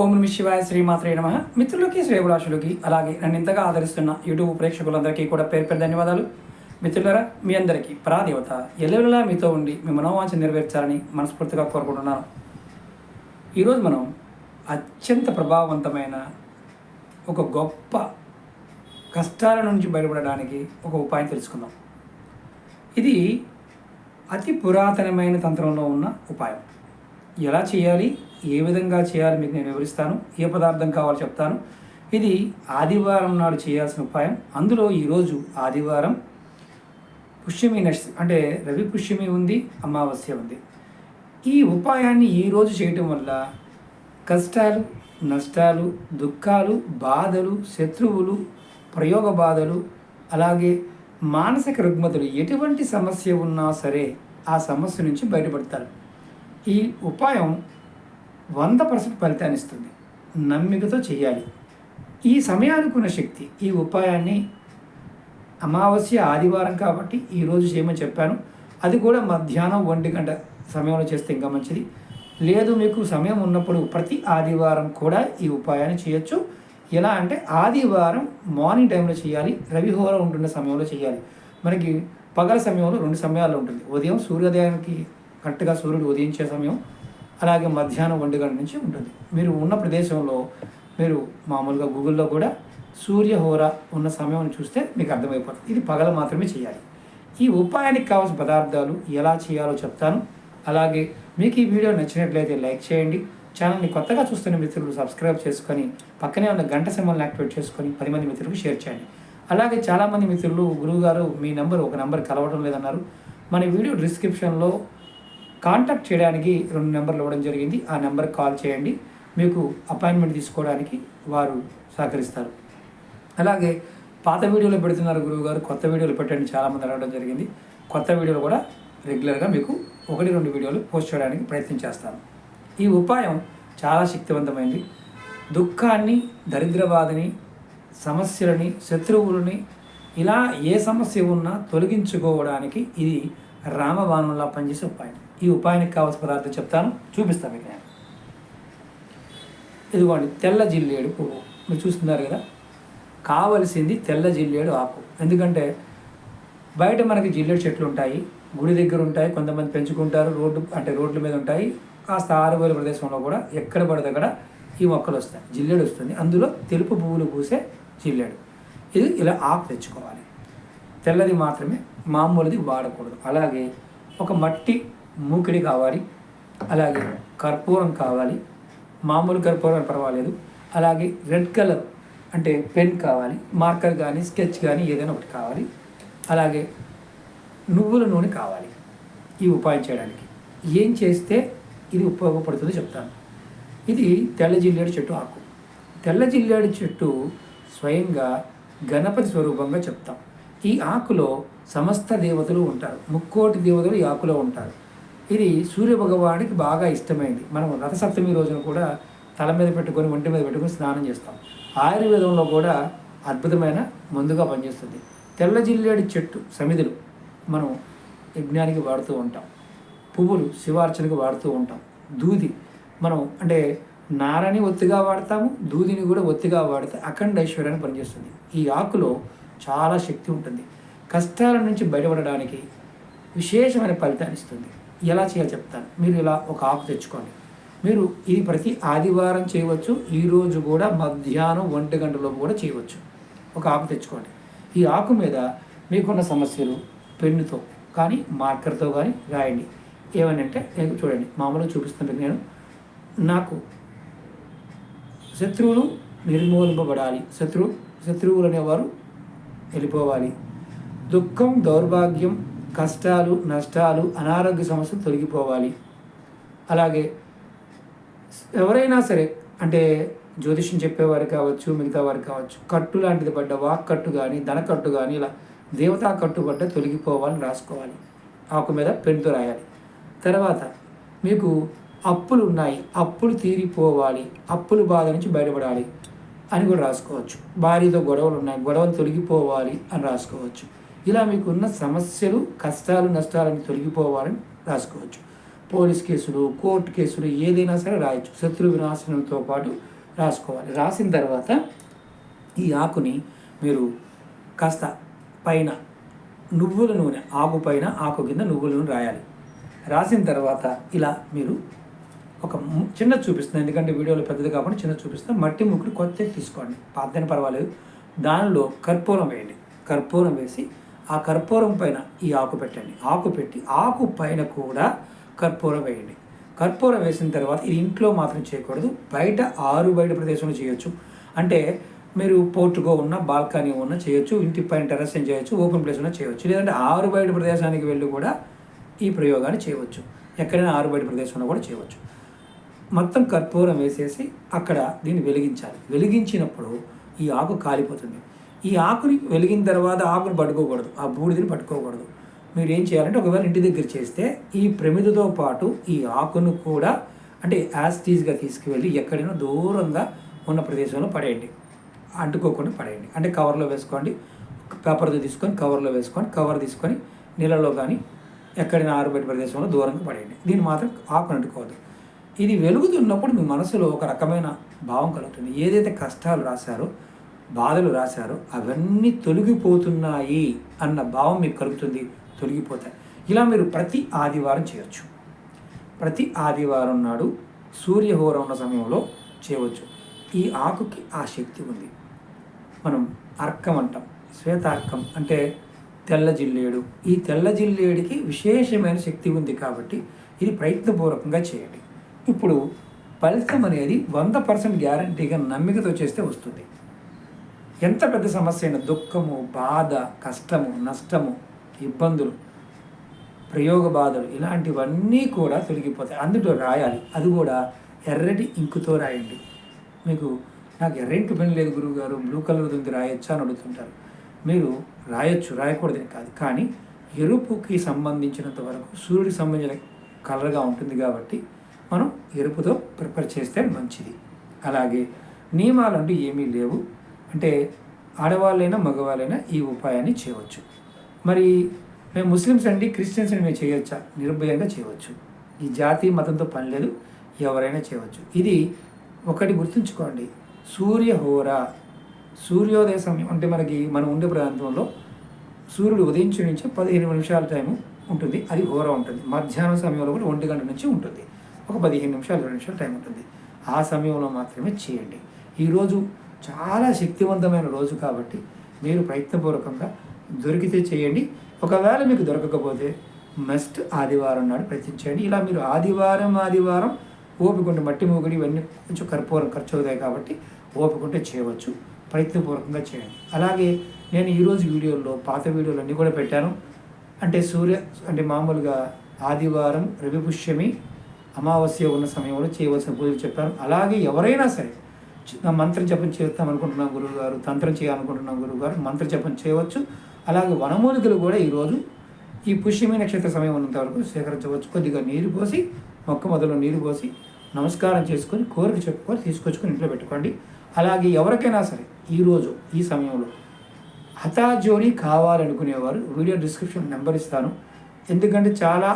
ఓం నమ శివాయ శ్రీమాత్రే నమ. మిత్రులకి శ్రేయభిలాషులకి అలాగే నన్ను ఇంతగా ఆదరిస్తున్న యూట్యూబ్ ప్రేక్షకులందరికీ కూడా పేరు పేరు ధన్యవాదాలు. మిత్రులరా మీ అందరికీ పరాదేవత ఎల్లవెల్లా మీతో ఉండి మీ మనోవాంఛ నెరవేర్చాలని మనస్ఫూర్తిగా కోరుకుంటున్నాను. ఈరోజు మనం అత్యంత ప్రభావవంతమైన ఒక గొప్ప కష్టాల నుంచి బయటపడడానికి ఒక ఉపాయం తెలుసుకుందాం. ఇది అతి పురాతనమైన తంత్రంలో ఉన్న ఉపాయం. ఎలా చేయాలి ఏ విధంగా చేయాలి మీకు నేను వివరిస్తాను. ఏ పదార్థం కావాలో చెప్తాను. ఇది ఆదివారం నాడు చేయాల్సిన ఉపాయం. అందులో ఈరోజు ఆదివారం పుష్యమి నక్ష అంటే రవి పుష్యమి ఉంది అమావాస్య ఉంది. ఈ ఉపాయాన్ని ఈరోజు చేయటం వల్ల కష్టాలు నష్టాలు దుఃఖాలు బాధలు శత్రువులు ప్రయోగ బాధలు అలాగే మానసిక రుగ్మతలు ఎటువంటి సమస్య ఉన్నా సరే ఆ సమస్య నుంచి బయటపడతారు. ఈ ఉపాయం వంద పర్సెంట్ ఫలితాన్ని ఇస్తుంది. నమ్మికతో చేయాలి ఈ సమయానుకున్న శక్తి ఈ ఉపాయాన్ని అమావాస్య ఆదివారం కాబట్టి ఈరోజు చేయమని చెప్పాను. అది కూడా మధ్యాహ్నం ఒంటి గంట సమయంలో చేస్తే ఇంకా మంచిది. లేదు మీకు సమయం ఉన్నప్పుడు ప్రతి ఆదివారం కూడా ఈ ఉపాయాన్ని చేయొచ్చు. ఎలా అంటే ఆదివారం మార్నింగ్ టైంలో చేయాలి రవిహోర ఉంటున్న సమయంలో చేయాలి. మనకి పగల సమయంలో రెండు సమయాల్లో ఉంటుంది. ఉదయం సూర్యోదయానికి కరెక్ట్గా సూర్యుడు ఉదయించే సమయం అలాగే మధ్యాహ్నం ఒంటి గంట నుంచి ఉంటుంది. మీరు ఉన్న ప్రదేశంలో మీరు మామూలుగా గూగుల్లో కూడా సూర్యహోర ఉన్న సమయం చూస్తే మీకు అర్థమైపోతుంది. ఇది పగల మాత్రమే చేయాలి. ఈ ఉపాయానికి కావాల్సిన పదార్థాలు ఎలా చేయాలో చెప్తాను. అలాగే మీకు ఈ వీడియో నచ్చినట్లయితే లైక్ చేయండి. ఛానల్ని కొత్తగా చూస్తున్న మిత్రులు సబ్స్క్రైబ్ చేసుకొని పక్కనే ఉన్న గంట సింబల్ని యాక్టివేట్ చేసుకొని పది మంది మిత్రులకు షేర్ చేయండి. అలాగే చాలామంది మిత్రులు గురువుగారు మీ నెంబర్ ఒక నెంబర్ కలవడం లేదన్నారు. మన వీడియో డిస్క్రిప్షన్లో కాంటాక్ట్ చేయడానికి రెండు నెంబర్లు ఇవ్వడం జరిగింది. ఆ నెంబర్కి కాల్ చేయండి. మీకు అపాయింట్మెంట్ తీసుకోవడానికి వారు సహకరిస్తారు. అలాగే పాత వీడియోలు పెడుతున్నారు గురువుగారు కొత్త వీడియోలు పెట్టండి. చాలామంది అడగడం జరిగింది. కొత్త వీడియోలు కూడా రెగ్యులర్గా మీకు ఒకటి రెండు వీడియోలు పోస్ట్ చేయడానికి ప్రయత్నం చేస్తాను. ఈ ఉపాయం చాలా శక్తివంతమైంది. దుఃఖాన్ని దరిద్రవాదిని సమస్యలని శత్రువులని ఇలా ఏ సమస్య ఉన్నా తొలగించుకోవడానికి ఇది రామబాణంలా పనిచేసే ఉపాయం. ఈ ఉపాయానికి కావాల్సిన పదార్థం చెప్తాను. చూపిస్తాను మీకు నేను. ఇదిగోండి తెల్ల జిల్లేడు పువ్వు. మీరు చూస్తున్నారు కదా? కావలసింది తెల్ల జిల్లేడు ఆకు. ఎందుకంటే బయట మనకి జిల్లేడు చెట్లు ఉంటాయి గుడి దగ్గర ఉంటాయి కొంతమంది పెంచుకుంటారు రోడ్డు అంటే రోడ్ల మీద ఉంటాయి. కాస్త ఆరువేల ప్రదేశంలో కూడా ఎక్కడ పడితే అక్కడ ఈ మొక్కలు వస్తాయి జిల్లేడు వస్తుంది. అందులో తెలుపు పువ్వులు పూసే జిల్లేడు. ఇది ఇలా ఆకు తెచ్చుకోవాలి. తెల్లది మాత్రమే మామూలుది వాడకూడదు. అలాగే ఒక మట్టి మూకిడి కావాలి అలాగే కర్పూరం కావాలి మామూలు కర్పూరం పర్వాలేదు అలాగే రెడ్ కలర్ అంటే పెన్ కావాలి మార్కర్ కానీ స్కెచ్ కానీ ఏదైనా ఒకటి కావాలి అలాగే నువ్వుల నూనె కావాలి ఈ ఉపాయం చేయడానికి. ఏం చేస్తే ఇది ఉపయోగపడుతుందో చెప్తాను. ఇది తెల్ల జిల్లేడు చెట్టు ఆకు. తెల్ల జిల్లేడు చెట్టు స్వయంగా గణపతి స్వరూపంగా చెప్తాం. ఈ ఆకులో సమస్త దేవతలు ఉంటారు. ముక్కోటి దేవతలు ఈ ఆకులో ఉంటారు. ఇది సూర్యభగవానికి బాగా ఇష్టమైంది. మనం రథసప్తమి రోజున కూడా తల మీద పెట్టుకొని ఒంటి మీద పెట్టుకొని స్నానం చేస్తాం. ఆయుర్వేదంలో కూడా అద్భుతమైన మందుగా పనిచేస్తుంది. తెల్ల జిల్లేడు చెట్టు సమిధులు మనం యజ్ఞానికి వాడుతూ ఉంటాం. పువ్వులు శివార్చనకు వాడుతూ ఉంటాం. దూది మనం అంటే నారని ఒత్తిగా వాడతాము దూదిని కూడా ఒత్తిగా వాడితే అఖండ ఐశ్వర్యాన్ని పనిచేస్తుంది. ఈ ఆకులో చాలా శక్తి ఉంటుంది. కష్టాల నుంచి బయటపడడానికి విశేషమైన ఫలితాన్ని ఇస్తుంది. ఎలా చేయాలో చెప్తాను. మీరు ఇలా ఒక ఆకు తెచ్చుకోండి. మీరు ఇది ప్రతి ఆదివారం చేయవచ్చు ఈరోజు కూడా మధ్యాహ్నం ఒంటి గంటలోపు కూడా చేయవచ్చు. ఒక ఆకు తెచ్చుకోండి. ఈ ఆకు మీద మీకున్న సమస్యలు పెన్నుతో కానీ మార్కర్తో కానీ రాయండి. ఏమని అంటే నేను చూడండి మామూలుగా చూపిస్తాను మీకు నేను. నాకు శత్రువులు నిర్మూలింపబడాలి. శత్రు శత్రువులు అనేవారు వెళ్ళిపోవాలి. దుఃఖం దౌర్భాగ్యం కష్టాలు నష్టాలు అనారోగ్య సమస్యలు తొలగిపోవాలి. అలాగే ఎవరైనా సరే అంటే జ్యోతిష్యం చెప్పేవారు కావచ్చు మిగతా వారు కావచ్చు కట్టు లాంటిది పడ్డ వాక్ కట్టు కానీ ధనకట్టు కానీ ఇలా దేవతా కట్టు పడ్డ తొలగిపోవాలని రాసుకోవాలి. ఆకు మీద పెన్తో రాయాలి. తర్వాత మీకు అప్పులు ఉన్నాయి అప్పులు తీరిపోవాలి అప్పులు బాధ నుంచి బయటపడాలి అని కూడా రాసుకోవచ్చు. భార్యతో గొడవలు ఉన్నాయి గొడవలు తొలగిపోవాలి అని రాసుకోవచ్చు. ఇలా మీకున్న సమస్యలు కష్టాలు నష్టాలను తొలగిపోవాలని రాసుకోవచ్చు. పోలీస్ కేసులు కోర్టు కేసులు ఏదైనా సరే రాయొచ్చు. శత్రు వినాశనంతో పాటు రాసుకోవాలి. రాసిన తర్వాత ఈ ఆకుని మీరు కాస్త పైన నువ్వుల నూనె ఆకు పైన ఆకు కింద నువ్వుల నూనె రాయాలి. రాసిన తర్వాత ఇలా మీరు ఒక చిన్న చూపిస్తుంది ఎందుకంటే వీడియోలో పెద్దది కాకుండా చిన్న చూపిస్తాను మట్టి ముక్కుడు కొత్త తీసుకోండి. పాతైన పర్వాలేదు. దానిలో కర్పూరం వేయండి. కర్పూరం వేసి ఆ కర్పూరం పైన ఈ ఆకు పెట్టండి. ఆకు పెట్టి ఆకు పైన కూడా కర్పూరం వేయండి. కర్పూరం వేసిన తర్వాత ఇది ఇంట్లో మాత్రం చేయకూడదు. బయట ఆరు బయట ప్రదేశంలో చేయొచ్చు. అంటే మీరు పోర్టుగో ఉన్న బాల్కనీ ఉన్న చేయొచ్చు. ఇంటి పైన టెరస్ చేయొచ్చు. ఓపెన్ ప్లేస్ ఉన్న చేయొచ్చు. లేదంటే ఆరు బయట ప్రదేశానికి వెళ్ళి కూడా ఈ ప్రయోగాన్ని చేయవచ్చు. ఎక్కడైనా ఆరు బయట ప్రదేశంలో కూడా చేయవచ్చు. మొత్తం కర్పూరం వేసేసి అక్కడ దీన్ని వెలిగించాలి. వెలిగించినప్పుడు ఈ ఆకు కాలిపోతుంది. ఈ ఆకుని వెలిగిన తర్వాత ఆకుని పట్టుకోకూడదు ఆ బూడిదని పట్టుకోకూడదు. మీరు ఏం చేయాలంటే ఒకవేళ ఇంటి దగ్గర చేస్తే ఈ ప్రమిదతో పాటు ఈ ఆకును కూడా అంటే యాస్టీజ్గా తీసుకువెళ్ళి ఎక్కడైనా దూరంగా ఉన్న ప్రదేశంలో పడేయండి. అంటుకోకుండా పడేయండి. అంటే కవర్లో వేసుకోండి పేపర్తో తీసుకొని కవర్లో వేసుకొని కవర్ తీసుకొని నీళ్ళలో కానీ ఎక్కడైనా ఆరుబెట్టి ప్రదేశంలో దూరంగా పడేయండి. దీన్ని మాత్రం ఆకును అంటుకోవద్దు. ఇది వెలుగుతున్నప్పుడు మీ మనసులో ఒక రకమైన భావం కలుగుతుంది. ఏదైతే కష్టాలు రాశారో బాధలు రాశారో అవన్నీ తొలగిపోతున్నాయి అన్న భావం మీకు కలుగుతుంది తొలగిపోతాయి. ఇలా మీరు ప్రతి ఆదివారం చేయొచ్చు. ప్రతి ఆదివారం నాడు సూర్యహోరం ఉన్న సమయంలో చేయవచ్చు. ఈ ఆకుకి ఆ శక్తి ఉంది. మనం అర్కం అంటాం శ్వేతార్కం అంటే తెల్ల జిల్లేడు. ఈ తెల్ల జిల్లేడికి విశేషమైన శక్తి ఉంది కాబట్టి ఇది ప్రయత్నపూర్వకంగా చేయండి. ఇప్పుడు ఫలితం అనేది వంద పర్సెంట్ గ్యారంటీగా నమ్మికతో చేస్తే వస్తుంది. ఎంత పెద్ద సమస్య అయినా దుఃఖము బాధ కష్టము నష్టము ఇబ్బందులు ప్రయోగ బాధలు ఇలాంటివన్నీ కూడా తొలగిపోతాయి. అందులో రాయాలి. అది కూడా ఎర్రటి ఇంకుతో రాయండి. మీకు నాకు ఎర్ర ఇంకు పెన్ లేదు గురువుగారు బ్లూ కలర్ ఉంది రాయొచ్చా అని అడుగుతుంటారు. మీరు రాయొచ్చు రాయకూడదని కాదు. కానీ ఎరుపుకి సంబంధించినంత వరకు సూర్యుడికి సంబంధించిన కలర్గా ఉంటుంది కాబట్టి మనం ఎరుపుతో ప్రిపేర్ చేస్తే మంచిది. అలాగే నియమాలు అంటూ ఏమీ లేవు. అంటే ఆడవాళ్ళైనా మగవాళ్ళైనా ఈ ఉపాయాన్ని చేయవచ్చు. మరి మేము ముస్లిమ్స్ అండి క్రిస్టియన్స్ అండి మేము చేయొచ్చా? నిర్భయంగా చేయవచ్చు. ఈ జాతి మతంతో పని లేదు ఎవరైనా చేయవచ్చు. ఇది ఒకటి గుర్తుంచుకోండి. సూర్యహోర సూర్యోదయ సమయం అంటే మనకి మనం ఉండే ప్రాంతంలో సూర్యుడు ఉదయించే నుంచి పదిహేను నిమిషాల టైం ఉంటుంది. అది హోర ఉంటుంది. మధ్యాహ్నం సమయంలో కూడా ఒంటి గంట నుంచి ఉంటుంది. ఒక పదిహేను నిమిషాలు ఇరవై నిమిషాలు టైం ఉంటుంది. ఆ సమయంలో మాత్రమే చేయండి. ఈరోజు చాలా శక్తివంతమైన రోజు కాబట్టి మీరు ప్రయత్నపూర్వకంగా దొరికితే చేయండి. ఒకవేళ మీకు దొరకకపోతే మస్ట్ ఆదివారం నాడు ప్రయత్నించండి ఇలా మీరు ఆదివారం ఆదివారం ఓపికంటే మట్టి మూగుడి ఇవన్నీ కొంచెం కర్పూరం ఖర్చు అవుతాయి కాబట్టి ఓపికంటే చేయవచ్చు. ప్రయత్నపూర్వకంగా చేయండి. అలాగే నేను ఈరోజు వీడియోల్లో పాత వీడియోలు అన్నీ కూడా పెట్టాను. అంటే సూర్య అంటే మామూలుగా ఆదివారం రవిపుష్యమి అమావాస్య ఉన్న సమయంలో చేయవలసిన పూజలు చెప్పాను. అలాగే ఎవరైనా సరే మంత్ర జపం చేస్తాం అనుకుంటున్నాం గురువు గారు తంత్రం చేయాలనుకుంటున్నాం గురువు గారు మంత్ర జపం చేయవచ్చు. అలాగే వనమూలికలు కూడా ఈరోజు ఈ పుష్యమి నక్షత్ర సమయం ఉన్నంత వరకు సేకరించవచ్చు. కొద్దిగా నీరు పోసి మొక్క మొదలు నీరు పోసి నమస్కారం చేసుకొని కోరిక చెప్పుకొని తీసుకొచ్చుకొని ఇంట్లో పెట్టుకోండి. అలాగే ఎవరికైనా సరే ఈరోజు ఈ సమయంలో హతాజోని కావాలనుకునేవారు వీడియో డిస్క్రిప్షన్ నెంబర్ ఇస్తాను. ఎందుకంటే చాలా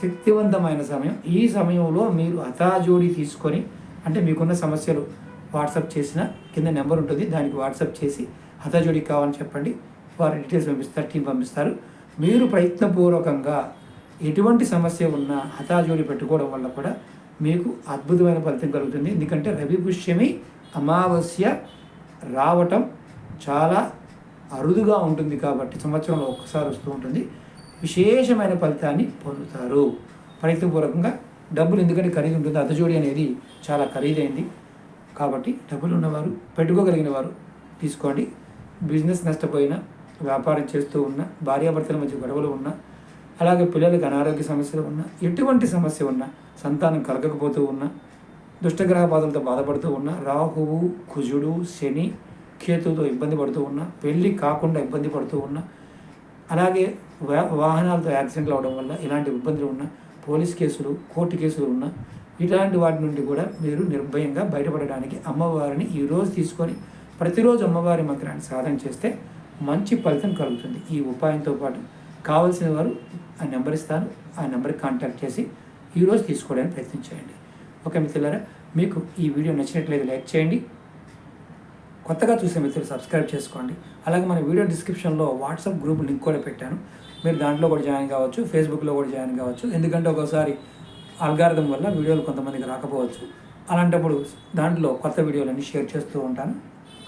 శక్తివంతమైన సమయం. ఈ సమయంలో మీరు హతాజోడి తీసుకొని అంటే మీకున్న సమస్యలు వాట్సాప్ చేసిన కింద నెంబర్ ఉంటుంది. దానికి వాట్సాప్ చేసి హతజోడి కావాలని చెప్పండి. వారి డీటెయిల్స్ పంపిస్తారు టీం పంపిస్తారు. మీరు ప్రయత్నపూర్వకంగా ఎటువంటి సమస్య ఉన్నా హతజోడి పెట్టుకోవడం వల్ల కూడా మీకు అద్భుతమైన ఫలితం కలుగుతుంది. ఎందుకంటే రవి పుష్యమి అమావాస్య రావటం చాలా అరుదుగా ఉంటుంది కాబట్టి సంవత్సరంలో ఒక్కసారి వస్తూ ఉంటుంది. విశేషమైన ఫలితాన్ని పొందుతారు. ప్రయత్నపూర్వకంగా డబ్బులు ఎందుకంటే ఖరీదు ఉంటుంది. అతజోడి అనేది చాలా ఖరీదైంది. కాబట్టి డబ్బులు ఉన్నవారు పెట్టుకోగలిగిన వారు తీసుకోండి. బిజినెస్ నష్టపోయినా వ్యాపారం చేస్తూ ఉన్న భార్యాభర్తల మధ్య గొడవలు ఉన్నా అలాగే పిల్లలకు అనారోగ్య సమస్యలు ఉన్నా ఎటువంటి సమస్య ఉన్నా సంతానం కలగకపోతూ ఉన్నా దుష్టగ్రహ బాధలతో బాధపడుతూ ఉన్నా రాహువు కుజుడు శని కేతుతో ఇబ్బంది పడుతూ ఉన్నా పెళ్ళి కాకుండా ఇబ్బంది పడుతూ ఉన్నా అలాగే వా- వాహనాలతో యాక్సిడెంట్లు అవడం వల్ల ఇలాంటి ఇబ్బందులు ఉన్నా పోలీస్ కేసులు కోర్టు కేసులు ఉన్నా ఇలాంటి వాటి నుండి కూడా మీరు నిర్భయంగా బయటపడడానికి అమ్మవారిని ఈరోజు తీసుకొని ప్రతిరోజు అమ్మవారి మంత్రాన్ని సాధన చేస్తే మంచి ఫలితం కలుగుతుంది. ఈ ఉపాయంతో పాటు కావలసిన వారు ఆ నెంబర్ ఇస్తాను. ఆ నెంబర్కి కాంటాక్ట్ చేసి ఈరోజు తీసుకోవడానికి ప్రయత్నించేయండి ఓకే మిత్రులారా మీకు ఈ వీడియో నచ్చినట్లయితే లైక్ చేయండి. కొత్తగా చూసే మిత్రులు సబ్స్క్రైబ్ చేసుకోండి. అలాగే మన వీడియో డిస్క్రిప్షన్లో వాట్సాప్ గ్రూప్ లింక్ కూడా పెట్టాను. మీరు దాంట్లో కూడా జాయిన్ కావచ్చు ఫేస్బుక్లో కూడా జాయిన్ కావచ్చు. ఎందుకంటే ఒకసారి అల్గారిథం వల్ల వీడియోలు కొంతమందికి రాకపోవచ్చు. అలాంటప్పుడు దాంట్లో కొత్త వీడియోలన్నీ షేర్ చేస్తూ ఉంటాను.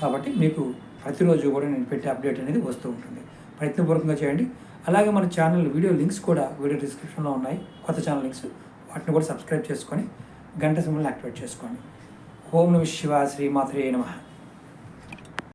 కాబట్టి మీకు ప్రతిరోజు కూడా నేను పెట్టే అప్డేట్ అనేది వస్తూ ఉంటుంది. ప్రయత్నపూర్వకంగా చేయండి. అలాగే మన ఛానల్ వీడియో లింక్స్ కూడా వీడియో డిస్క్రిప్షన్లో ఉన్నాయి. కొత్త ఛానల్ లింక్స్ వాటిని కూడా సబ్స్క్రైబ్ చేసుకొని గంట సింబల్ని యాక్టివేట్ చేసుకోండి. ఓం నమ శివ శ్రీమాత్రే నమః.